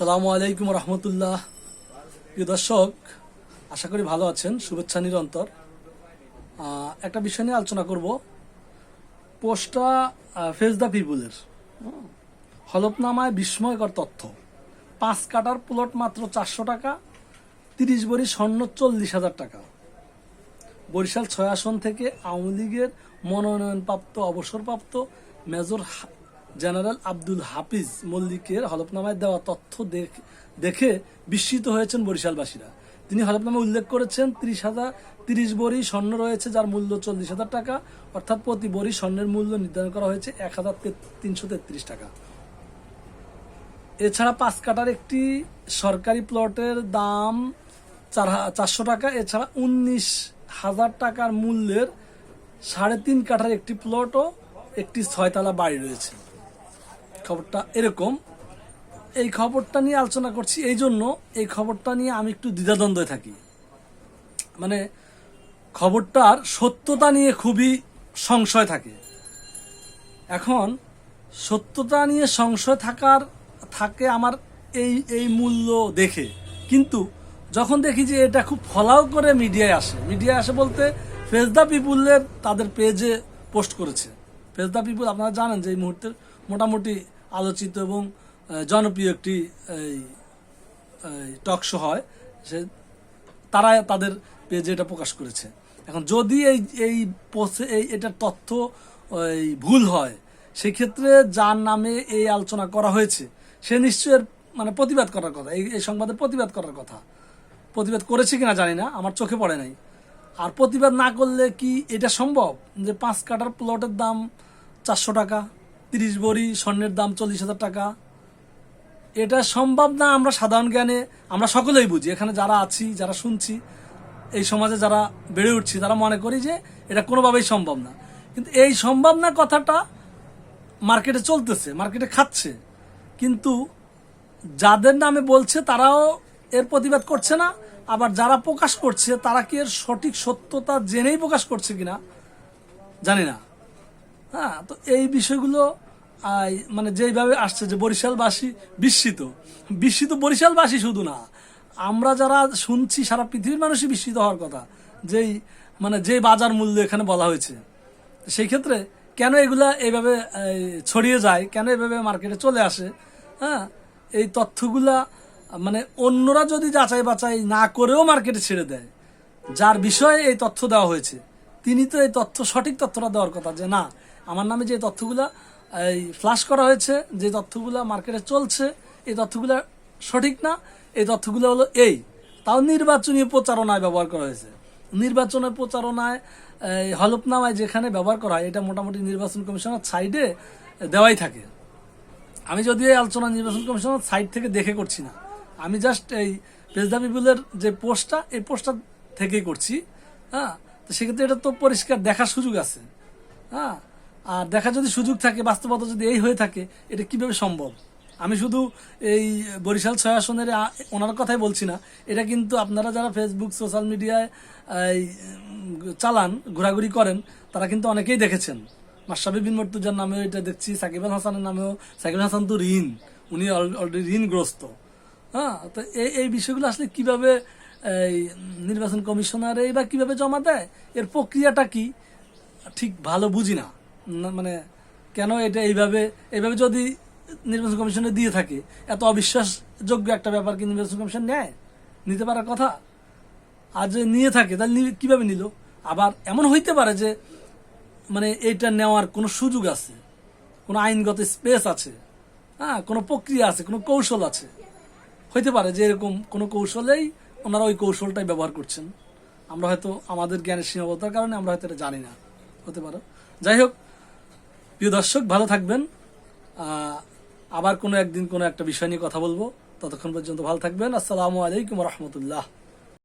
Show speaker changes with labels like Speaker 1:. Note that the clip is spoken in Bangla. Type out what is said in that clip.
Speaker 1: সালামু আলাইকুম রহমতুল্লাহ। প্রিয় দর্শক, আশা করি ভালো আছেন, শুভেচ্ছা নিরন্তর। একটা বিষয় নিয়ে আলোচনা করব। পোস্টটা ফেস দ্য পিপুলের। হলফনামায় বিস্ময়কর তথ্য। পাঁচ কাটার প্লট মাত্র চারশো টাকা, তিরিশ বড়ি স্বর্ণ চল্লিশ হাজার টাকা। বরিশাল ছয় আসন থেকে আওয়ামী লীগের মনোনয়নপ্রাপ্ত, অবসরপ্রাপ্ত মেজর জেনারেল আব্দুল হাফিজ মল্লিকের হলফনামায় দেওয়া তথ্য দেখ- বিস্মিত হয়েছেন বরিশালবাসীরা। তিনি হলফনামায় উল্লেখ করেছেন, ত্রিশ হাজার, তিরিশ বড়ি স্বর্ণ রয়েছে, যার মূল্য চল্লিশ হাজার টাকা। অর্থাৎ প্রতি বড়ি স্বর্ণের মূল্য নির্ধারণ করা হয়েছে এক হাজার তিনশো তেত্রিশ টাকা। এছাড়া পাঁচ কাটার একটি সরকারি প্লটের দাম চার চারশো টাকা। এছাড়া উনিশ হাজার টাকার মূল্যের সাড়ে তিন কাঠার একটি প্লটও একটি ছয়তলা বাড়ি রয়েছে। খবরটা এরকম। এই খবরটা নিয়ে আলোচনা করছি এই জন্য এই খবরটা নিয়ে আমি একটু দ্বিধাদ্বন্দ্বে থাকি। মানে খবরটার সত্যতা নিয়ে খুবই সংশয় থাকে। এখন সত্যতা নিয়ে সংশয় থাকার, থাকে আমার এই এই মূল্য দেখে। কিন্তু যখন দেখি যে এটা খুব ফলাও করে মিডিয়ায় আসে মিডিয়ায় আসে বলতে ফেস দ্য পিপুলের তাদের পেজে পোস্ট করেছে। ফেস দ্য পিপুল, আপনারা জানেন যে এই মুহূর্তের মোটামুটি আলোচিত এবং জনপ্রিয় একটি টক শো হয়। সে তারা তাদের পেজে এটা প্রকাশ করেছে। এখন যদি এই এই পোস্টে এই, এটার তথ্য ভুল হয়, সেক্ষেত্রে যার নামে এই আলোচনা করা হয়েছে, সে নিশ্চয়ই মানে প্রতিবাদ করার কথা। এই এই সংবাদের প্রতিবাদ করার কথা। প্রতিবাদ করেছে কিনা জানি না, আমার চোখে পড়ে নাই। আর প্রতিবাদ না করলে কি এটা সম্ভব? যে পাঁচ কাটার প্লটের দাম চারশো টাকা? তিরিশ বড়ি স্বর্ণের দাম চল্লিশ হাজার টাকা। এটা সম্ভব না, আমরা সাধারণ জ্ঞানে, আমরা সকলেই বুঝি, এখানে যারা আছি, যারা শুনছি, এই সমাজে যারা বেড়ে উঠছি, তারা মনে করি যে এটা কোনোভাবেই সম্ভব না। কিন্তু এই সম্ভব না কথাটা মার্কেটে চলতেছে, মার্কেটে খাচ্ছে। কিন্তু যাদের নামে বলছে, তারাও এর প্রতিবাদ করছে না। আবার যারা প্রকাশ করছে, তারা কি এর সঠিক সত্যতা জেনেই প্রকাশ করছে কিনা, জানি না। হ্যাঁ তো এই বিষয়গুলো মানে যেইভাবে আসছে যে বরিশালবাসী বিস্মিত। বিস্মিত বরিশালবাসী শুধু না, আমরা যারা শুনছি সারা পৃথিবীর মানুষই বিস্মিত হওয়ার কথা, যেই মানে যে বাজার মূল্য এখানে বলা হয়েছে। সেই ক্ষেত্রে কেন এগুলা এইভাবে ছড়িয়ে যায়, কেন এভাবে মার্কেটে চলে আসে? হ্যাঁ এই তথ্যগুলা মানে অন্যরা যদি যাচাই বাছাই না করেও মার্কেটে ছেড়ে দেয়, যার বিষয়ে এই তথ্য দেওয়া হয়েছে, তিনি তো এই তথ্য সঠিক তথ্যটা দেওয়ার কথা যে না আমার নামে যে তথ্যগুলা, এই ফ্লাশ করা হয়েছে, যে তথ্যগুলা মার্কেটে চলছে, এই তথ্যগুলা সঠিক না, এই তথ্যগুলো হলো এই। তাও নির্বাচনী প্রচারণায় ব্যবহার করা হয়েছে। নির্বাচনের প্রচারণায়, এই, হলফনামায় যেখানে ব্যবহার করা হয়, এটা মোটামুটি নির্বাচন কমিশনের সাইডে দেওয়াই থাকে। আমি যদিও এই আলোচনা নির্বাচন কমিশনের সাইট থেকে দেখে করছি না। আমি জাস্ট এই পেজদা পিপুলের যে পোস্টটা, এই পোস্টটা থেকেই করছি। হ্যাঁ তো সেক্ষেত্রে এটা তো পরিষ্কার দেখার সুযোগ আছে। হ্যাঁ আর দেখা যদি সুযোগ থাকে বাস্তবতা যদি এই হয়ে থাকে এটা কীভাবে সম্ভব? আমি শুধু এই বরিশাল ছয় আসনের ওনার কথাই বলছি না। এটা কিন্তু আপনারা যারা ফেসবুক সোশ্যাল মিডিয়ায় চালান ঘোরাঘুরি করেন তারা কিন্তু অনেকেই দেখেছেন। মাসাবি বিন মর্তুজার নামেও এটা দেখছি সাকিব আল হাসানের নামেও সাকিব হাসান তো ঋণ উনি অলরেডি ঋণগ্রস্ত। হ্যাঁ তো এই এই বিষয়গুলো আসলে কীভাবে এই নির্বাচন কমিশনারে বা কীভাবে জমা দেয় এর প্রক্রিয়াটা কি ঠিক ভালো বুঝি না, মানে কেন এটা এইভাবে এইভাবে যদি নির্বাচন কমিশনে দিয়ে থাকে, এত অবিশ্বাসযোগ্য একটা ব্যাপার কি নির্বাচন কমিশন নেয়? নিতে পারার কথা? আর যদি নিয়ে থাকে, তাহলে কীভাবে নিল? আবার এমন হইতে পারে যে মানে এইটা নেওয়ার কোনো সুযোগ আছে, কোনো আইনগত স্পেস আছে হ্যাঁ কোনো প্রক্রিয়া আছে, কোনো কৌশল আছে। হইতে পারে যে এরকম কোনো কৌশলেই ওনারা ওই কৌশলটাই ব্যবহার করছেন। আমরা হয়তো আমাদের জ্ঞানের সীমাবদ্ধতার কারণে আমরা হয়তো এটা জানি না। হতে পারে। যাই হোক প্রিয় দর্শক, ভালো থাকবেন। আবার কোনো একদিন কোনো একটা বিষয় নিয়ে কথা বলব। ততক্ষণ পর্যন্ত ভালো থাকবেন। আসসালামু আলাইকুম রহমতুল্লাহ।